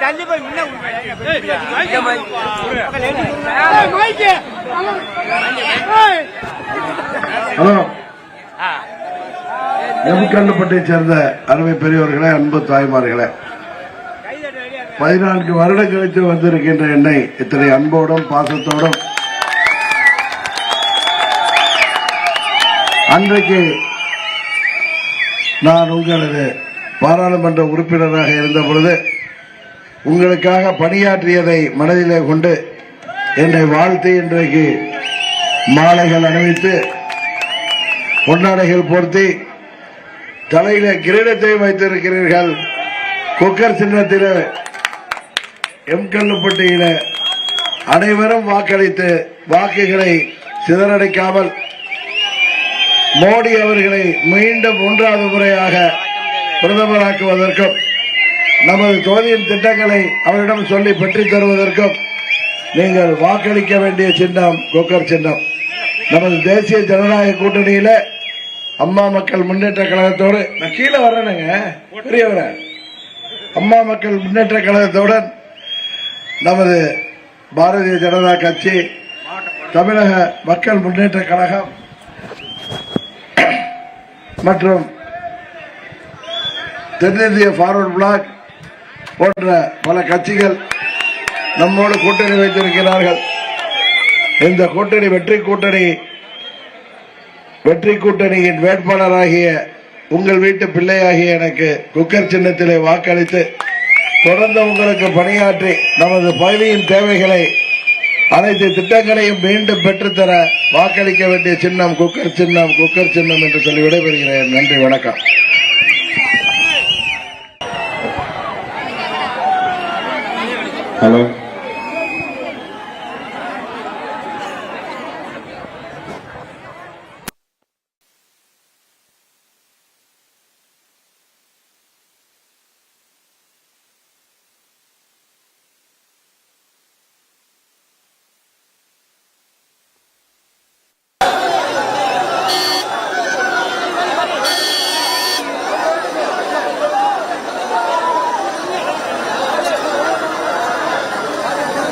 தள்ளி போய் முன்ன ஹலோ. எம்கல்லுப்பட்டை சேர்ந்த அருமை பெரியவர்களே அன்பு தாய்மார்களே பதினான்கு வருடம் கழித்து வந்திருக்கின்ற என்னை இத்தனை அன்போடும் பாசத்தோடும் அன்றைக்கு நான் உங்களது பாராளுமன்ற உறுப்பினராக இருந்த பொழுது உங்களுக்காக பணியாற்றியதை மனதிலே கொண்டு என்னை வாழ்த்தி இன்றைக்கு மாலைகள் அணிவித்து பொன்னாடைகள் போர்த்தி தலையில கிரீடத்தை வைத்திருக்கிறீர்கள். குக்கர் சின்னத்தில் எம்கல்லுப்பட்டியில அனைவரும் வாக்களித்து வாக்குகளை சிதறடிக்காமல் மோடி அவர்களை மீண்டும் மூன்றாவது முறையாக பிரதமராக்குவதற்கும் நமது தொகுதியின் திட்டங்களை அவரிடம் சொல்லி பெற்றுத் தருவதற்கும் நீங்கள் வாக்களிக்க வேண்டிய சின்னம் குக்கர் சின்னம். நமது தேசிய ஜனநாயக கூட்டணியில அம்மா மக்கள் முன்னேற்ற கழகத்தோடு நான் கீழே வர்றேனுங்க. பெரியவர. அம்மா மக்கள் முன்னேற்ற கழகத்துடன் நமது பாரதிய ஜனதா கட்சி தமிழக மக்கள் முன்னேற்ற கழகம் மற்றும் தென்னிந்திய ஃபார்வர்ட் பிளாக் போன்ற பல கட்சிகள் நம்மோடு கூட்டணி வைத்திருக்கிறார்கள். இந்த கூட்டணி வெற்றி கூட்டணி வெற்றி கூட்டணியின் வேட்பாளராகிய உங்கள் வீட்டு பிள்ளையாகிய எனக்கு குக்கர் சின்னத்திலே வாக்களித்து தொடர்ந்து உங்களுக்கு பணியாற்றி நமது பகுதியின் தேவைகளை அனைத்து திட்டங்களையும் மீண்டும் பெற்றுத்தர வாக்களிக்க வேண்டிய சின்னம் குக்கர் சின்னம் குக்கர் சின்னம் என்று சொல்லி விடைபெறுகிறேன். நன்றி வணக்கம். ஹலோ.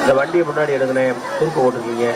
இந்த வண்டியை முன்னாடி எடுக்கணும் குறுக்கு ஓட்டுருக்கீங்க